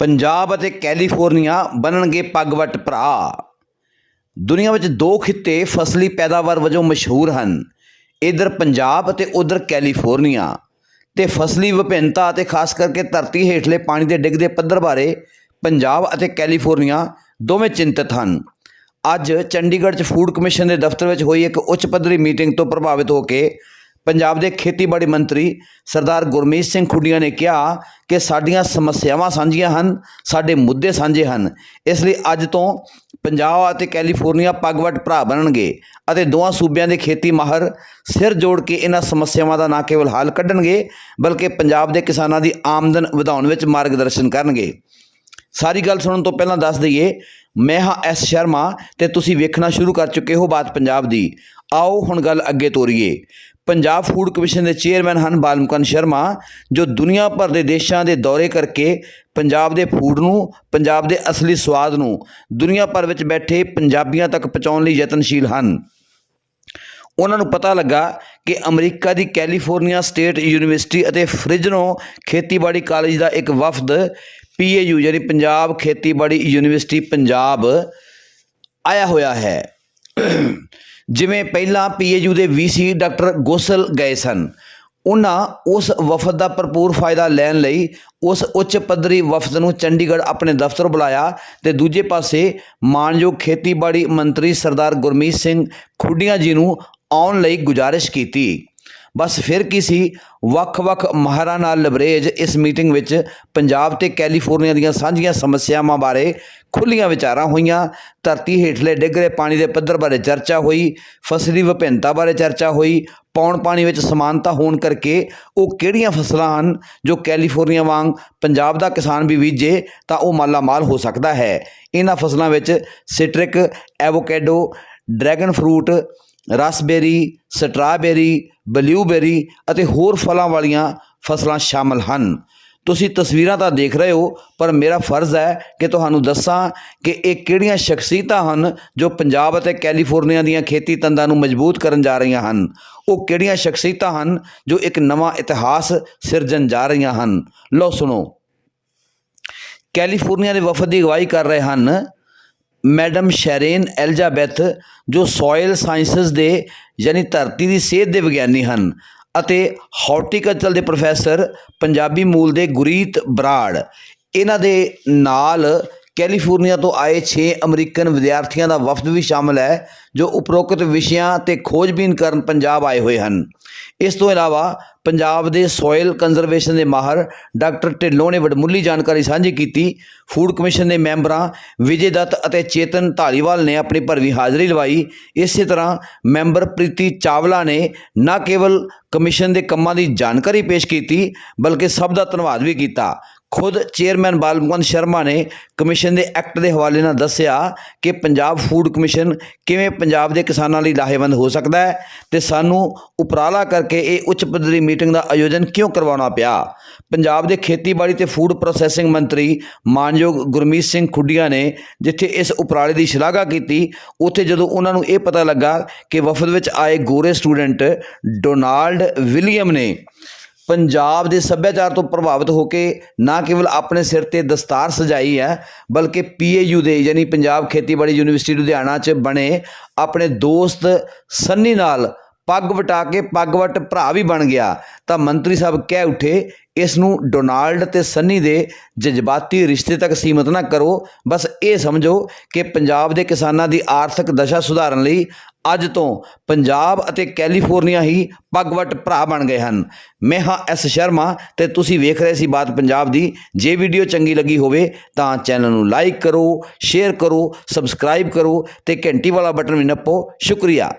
ਪੰਜਾਬ ਅਤੇ ਕੈਲੀਫੋਰਨੀਆ ਬਣਨਗੇ ਪੱਗਵਟ ਭਰਾ। ਦੁਨੀਆ ਵਿੱਚ ਦੋ ਖਿੱਤੇ ਫਸਲੀ ਪੈਦਾਵਾਰ ਵਜੋਂ ਮਸ਼ਹੂਰ ਹਨ। ਇਧਰ ਪੰਜਾਬ ਅਤੇ ਉਧਰ ਕੈਲੀਫੋਰਨੀਆ। ਤੇ ਫਸਲੀ ਵਿਭਿੰਨਤਾ ਅਤੇ ਖਾਸ ਕਰਕੇ ਧਰਤੀ ਹੇਠਲੇ ਪਾਣੀ ਦੇ ਡਿੱਗਦੇ ਪੱਧਰ ਬਾਰੇ ਪੰਜਾਬ ਅਤੇ ਕੈਲੀਫੋਰਨੀਆ ਦੋਵੇਂ ਚਿੰਤਤ ਹਨ। ਅੱਜ ਚੰਡੀਗੜ੍ਹ 'ਚ ਫੂਡ ਕਮਿਸ਼ਨ ਦੇ ਦਫ਼ਤਰ ਵਿੱਚ ਹੋਈ ਇੱਕ ਉੱਚ ਪੱਧਰੀ ਮੀਟਿੰਗ ਤੋਂ ਪ੍ਰਭਾਵਿਤ ਹੋ ਕੇ ਪੰਜਾਬ ਦੇ ਖੇਤੀਬਾੜੀ ਮੰਤਰੀ ਸਰਦਾਰ ਗੁਰਮੀਤ ਸਿੰਘ ਖੁੱਡੀਆਂ ਨੇ ਕਿਹਾ ਕਿ ਸਾਡੀਆਂ ਸਮੱਸਿਆਵਾਂ ਸਾਂਝੀਆਂ ਹਨ, ਸਾਡੇ ਮੁੱਦੇ ਸਾਂਝੇ ਹਨ। ਇਸ ਲਈ ਅੱਜ ਤੋਂ ਪੰਜਾਬ ਅਤੇ ਕੈਲੀਫੋਰਨੀਆ ਪੱਗਵਟ ਭਰਾ ਬਣਨਗੇ ਅਤੇ ਦੋਵਾਂ ਸੂਬਿਆਂ ਦੇ ਖੇਤੀ ਮਾਹਰ ਸਿਰ ਜੋੜ ਕੇ ਇਹਨਾਂ ਸਮੱਸਿਆਵਾਂ ਦਾ ਨਾ ਕੇਵਲ ਹੱਲ ਕੱਢਣਗੇ, ਬਲਕਿ ਪੰਜਾਬ ਦੇ ਕਿਸਾਨਾਂ ਦੀ ਆਮਦਨ ਵਧਾਉਣ ਵਿੱਚ ਮਾਰਗਦਰਸ਼ਨ ਕਰਨਗੇ। ਸਾਰੀ ਗੱਲ ਸੁਣਨ ਤੋਂ ਪਹਿਲਾਂ ਦੱਸ ਦਈਏ, ਮੈਂ ਹਾਂ ਐਸ ਸ਼ਰਮਾ ਤੇ ਤੁਸੀਂ ਵੇਖਣਾ ਸ਼ੁਰੂ ਕਰ ਚੁੱਕੇ ਹੋ ਬਾਤ ਪੰਜਾਬ ਦੀ। ਆਓ ਹੁਣ ਗੱਲ ਅੱਗੇ ਤੋਰੀਏ। ਪੰਜਾਬ ਫੂਡ ਕਮਿਸ਼ਨ ਦੇ ਚੇਅਰਮੈਨ ਹਨ ਬਾਲਮਕਨ ਸ਼ਰਮਾ, ਜੋ ਦੁਨੀਆ ਭਰ ਦੇ ਦੇਸ਼ਾਂ ਦੇ ਦੌਰੇ ਕਰਕੇ ਪੰਜਾਬ ਦੇ ਫੂਡ ਨੂੰ, ਪੰਜਾਬ ਦੇ ਅਸਲੀ ਸਵਾਦ ਨੂੰ, ਦੁਨੀਆ ਭਰ ਵਿੱਚ ਬੈਠੇ ਪੰਜਾਬੀਆਂ ਤੱਕ ਪਹੁੰਚਾਉਣ ਲਈ ਯਤਨਸ਼ੀਲ ਹਨ। ਉਹਨਾਂ ਨੂੰ ਪਤਾ ਲੱਗਾ ਕਿ ਅਮਰੀਕਾ ਦੀ ਕੈਲੀਫੋਰਨੀਆ ਸਟੇਟ ਯੂਨੀਵਰਸਿਟੀ ਅਤੇ ਫ੍ਰਿਜਨੋ ਖੇਤੀਬਾੜੀ ਕਾਲਜ ਦਾ ਇੱਕ ਵਫਦ ਪੀਏਯੂ, ਯਾਨੀ ਪੰਜਾਬ ਖੇਤੀਬਾੜੀ ਯੂਨੀਵਰਸਿਟੀ, ਪੰਜਾਬ ਆਇਆ ਹੋਇਆ ਹੈ। ਜਿਵੇਂ ਪਹਿਲਾਂ ਪੀਏਯੂ ਦੇ ਵੀਸੀ ਡਾਕਟਰ ਗੋਸਲ ਗਏ ਸਨ, ਉਹਨਾਂ ਉਸ ਵਫਦ ਦਾ ਭਰਪੂਰ ਫਾਇਦਾ ਲੈਣ ਲਈ ਉਸ ਉੱਚ ਪੱਧਰੀ ਵਫਦ ਨੂੰ ਚੰਡੀਗੜ੍ਹ ਆਪਣੇ ਦਫ਼ਤਰ ਬੁਲਾਇਆ ਤੇ ਦੂਜੇ ਪਾਸੇ ਮਾਨਯੋਗ ਖੇਤੀਬਾੜੀ ਮੰਤਰੀ ਸਰਦਾਰ ਗੁਰਮੀਤ ਸਿੰਘ ਖੁੱਡੀਆਂ ਜੀ ਨੂੰ ਆਉਣ ਲਈ ਗੁਜ਼ਾਰਿਸ਼ ਕੀਤੀ। ਬਸ ਫਿਰ ਕੀ ਸੀ? ਵੱਖ-ਵੱਖ ਮਾਹਰਾਂ ਨਾਲ ਲਬਰੇਜ ਇਸ ਮੀਟਿੰਗ ਵਿੱਚ ਪੰਜਾਬ ਤੇ ਕੈਲੀਫੋਰਨੀਆ ਦੀਆਂ ਸਾਂਝੀਆਂ ਸਮੱਸਿਆਵਾਂ ਬਾਰੇ ਖੁੱਲੀਆਂ ਵਿਚਾਰਾਂ ਹੋਈਆਂ। ਧਰਤੀ ਹੇਠਲੇ ਡਿੱਗ ਰਹੇ ਪਾਣੀ ਦੇ ਪੱਧਰ ਬਾਰੇ ਚਰਚਾ ਹੋਈ, ਫਸਲੀ ਵਿਭਿੰਨਤਾ ਬਾਰੇ ਚਰਚਾ ਹੋਈ, ਪੌਣ ਪਾਣੀ ਵਿੱਚ ਸਮਾਨਤਾ ਹੋਣ ਕਰਕੇ ਉਹ ਕਿਹੜੀਆਂ ਫਸਲਾਂ ਹਨ ਜੋ ਕੈਲੀਫੋਰਨੀਆ ਵਾਂਗ ਪੰਜਾਬ ਦਾ ਕਿਸਾਨ ਵੀ ਬੀਜੇ ਤਾਂ ਉਹ ਮਾਲਾਮਾਲ ਹੋ ਸਕਦਾ ਹੈ? ਇਹਨਾਂ ਫਸਲਾਂ ਵਿੱਚ citric avocado dragon fruit raspberry, strawberry, blueberry ਅਤੇ ਹੋਰ ਫਲਾਂ ਵਾਲੀਆਂ ਫਸਲਾਂ ਸ਼ਾਮਲ ਹਨ। ਤੁਸੀਂ ਤਸਵੀਰਾਂ ਤਾਂ ਦੇਖ ਰਹੇ ਹੋ, ਪਰ ਮੇਰਾ ਫਰਜ਼ ਹੈ ਕਿ ਤੁਹਾਨੂੰ ਦੱਸਾਂ ਕਿ ਇਹ ਕਿਹੜੀਆਂ ਸ਼ਖਸੀਅਤਾਂ ਹਨ ਜੋ ਪੰਜਾਬ ਅਤੇ ਕੈਲੀਫੋਰਨੀਆ ਦੀਆਂ ਖੇਤੀ ਤੰਦਾਂ ਨੂੰ ਮਜ਼ਬੂਤ ਕਰਨ ਜਾ ਰਹੀਆਂ ਹਨ। ਉਹ ਕਿਹੜੀਆਂ ਸ਼ਖਸੀਅਤਾਂ ਹਨ ਜੋ ਇੱਕ ਨਵਾਂ ਇਤਿਹਾਸ ਸਿਰਜਣ ਜਾ ਰਹੀਆਂ ਹਨ? ਲਓ ਸੁਣੋ। ਕੈਲੀਫੋਰਨੀਆ ਦੇ ਵਫਦ ਦੀ ਅਗਵਾਈ ਕਰ ਰਹੇ ਹਨ ਮੈਡਮ ਸ਼ੈਰੇਨ ਐਲਜ਼ਾਬੈਥ, ਜੋ ਸੋਇਲ ਸਾਇੰਸਸ ਦੇ, ਯਾਨੀ ਧਰਤੀ ਦੀ ਸਿਹਤ ਦੇ ਵਿਗਿਆਨੀ ਹਨ ਅਤੇ ਹਾਰਟੀਕਲਚਰ ਦੇ ਪ੍ਰੋਫੈਸਰ ਪੰਜਾਬੀ ਮੂਲ ਦੇ ਗੁਰੀਤ ਬਰਾੜ। ਇਹਨਾਂ ਦੇ ਨਾਲ ਕੈਲੀਫੋਰਨੀਆ ਤੋਂ ਆਏ 6 ਅਮਰੀਕਨ ਵਿਦਿਆਰਥੀਆਂ ਦਾ ਵਫਦ ਵੀ ਸ਼ਾਮਲ ਹੈ, ਜੋ ਉਪਰੋਕਤ ਵਿਸ਼ਿਆਂ ਤੇ ਖੋਜਬੀਨ ਕਰਨ ਪੰਜਾਬ ਆਏ ਹੋਏ ਹਨ। ਇਸ ਤੋਂ ਇਲਾਵਾ ਪੰਜਾਬ ਦੇ ਸੋਇਲ ਕੰਜ਼ਰਵੇਸ਼ਨ ਦੇ ਮਾਹਰ ਡਾਕਟਰ ਢਿੱਲੋਂ ਨੇ ਵਡਮੁੱਲੀ ਜਾਣਕਾਰੀ ਸਾਂਝੀ ਕੀਤੀ। ਫੂਡ ਕਮਿਸ਼ਨ ਦੇ ਮੈਂਬਰਾਂ ਵਿਜੇ ਦੱਤ ਅਤੇ ਚੇਤਨ ਢਾਲੀਵਾਲ ਨੇ ਆਪਣੀ ਭਰਵੀਂ ਹਾਜ਼ਰੀ ਲਵਾਈ। ਇਸੇ ਤਰ੍ਹਾਂ ਮੈਂਬਰ ਪ੍ਰੀਤੀ ਚਾਵਲਾ ਨੇ ਨਾ ਕੇਵਲ ਕਮਿਸ਼ਨ ਦੇ ਕੰਮਾਂ ਦੀ ਜਾਣਕਾਰੀ ਪੇਸ਼ ਕੀਤੀ, ਬਲਕਿ ਸਭ ਦਾ ਧੰਨਵਾਦ ਵੀ ਕੀਤਾ। ਖੁਦ ਚੇਅਰਮੈਨ ਬਾਲਮੁਕੰਦ ਸ਼ਰਮਾ ਨੇ ਕਮਿਸ਼ਨ ਦੇ ਐਕਟ ਦੇ ਹਵਾਲੇ ਨਾਲ ਦੱਸਿਆ ਕਿ ਪੰਜਾਬ ਫੂਡ ਕਮਿਸ਼ਨ ਕਿਵੇਂ ਪੰਜਾਬ ਦੇ ਕਿਸਾਨਾਂ ਲਈ ਲਾਹੇਵੰਦ ਹੋ ਸਕਦਾ ਹੈ ਤੇ ਸਾਨੂੰ ਉਪਰਾਲਾ ਕਰਕੇ ਇਹ ਉੱਚ ਪੱਧਰੀ ਮੀਟਿੰਗ ਦਾ ਆਯੋਜਨ ਕਿਉਂ ਕਰਵਾਉਣਾ ਪਿਆ? ਪੰਜਾਬ ਦੇ ਖੇਤੀਬਾੜੀ ਤੇ ਫੂਡ ਪ੍ਰੋਸੈਸਿੰਗ ਮੰਤਰੀ ਮਾਨਯੋਗ ਗੁਰਮੀਤ ਸਿੰਘ ਖੁੱਡੀਆਂ ਨੇ ਜਿੱਥੇ ਇਸ ਉਪਰਾਲੇ ਦੀ ਸ਼ਲਾਘਾ ਕੀਤੀ, ਉੱਥੇ ਜਦੋਂ ਉਹਨਾਂ ਨੂੰ ਇਹ ਪਤਾ ਲੱਗਾ ਕਿ ਵਫਦ ਵਿੱਚ ਆਏ ਗੋਰੇ ਸਟੂਡੈਂਟ ਡੋਨਾਲਡ ਵਿਲੀਅਮ ਨੇ ਪੰਜਾਬ ਦੇ ਸੱਭਿਆਚਾਰ ਤੋਂ ਪ੍ਰਭਾਵਿਤ ਹੋ ਕੇ ਨਾ ਕੇਵਲ ਆਪਣੇ ਸਿਰ ਤੇ ਦਸਤਾਰ ਸਜਾਈ ਹੈ, ਬਲਕਿ ਪੀਏਯੂ ਦੇ, ਯਾਨੀ ਪੰਜਾਬ ਖੇਤੀਬਾੜੀ ਯੂਨੀਵਰਸਿਟੀ ਲੁਧਿਆਣਾ 'ਚ ਬਣੇ ਆਪਣੇ ਦੋਸਤ ਸੰਨੀ ਨਾਲ ਪੱਗ ਵਟਾ ਕੇ ਪੱਗ ਪੱਗਵਟ ਭਰਾ ਵੀ ਬਣ ਗਿਆ। ਤਾਂ ਮੰਤਰੀ ਸਾਹਿਬ ਕਹਿ ਉਠੇ, ਇਸ ਨੂੰ ਡੋਨਾਲਡ ਤੇ ਸੰਨੀ ਦੇ ਜਜ਼ਬਾਤੀ ਰਿਸ਼ਤੇ ਤੱਕ ਸੀਮਤ ਨਾ ਕਰੋ। ਬਸ ਇਹ ਸਮਝੋ ਕਿ ਪੰਜਾਬ ਦੇ ਕਿਸਾਨਾਂ ਦੀ ਆਰਥਿਕ ਦਸ਼ਾ ਸੁਧਾਰਨ ਲਈ ਅੱਜ ਤੋਂ ਪੰਜਾਬ ਅਤੇ ਕੈਲੀਫੋਰਨੀਆ ਹੀ ਪੱਗਵਟ ਭਰਾ ਬਣ ਗਏ ਹਨ। ਮੈਂ ਹਾਂ ਐਸ ਸ਼ਰਮਾ ਤੇ ਤੁਸੀਂ ਵੇਖ ਰਹੇ ਸੀ ਬਾਤ ਪੰਜਾਬ ਦੀ। ਜੇ ਵੀਡੀਓ ਚੰਗੀ ਲੱਗੀ ਹੋਵੇ ਤਾਂ ਚੈਨਲ ਨੂੰ ਲਾਈਕ ਕਰੋ, ਸ਼ੇਅਰ ਕਰੋ, ਸਬਸਕ੍ਰਾਈਬ ਕਰੋ ਤੇ ਘੰਟੀ ਵਾਲਾ ਬਟਨ ਵੀ ਨੱਪੋ। ਸ਼ੁਕਰੀਆ।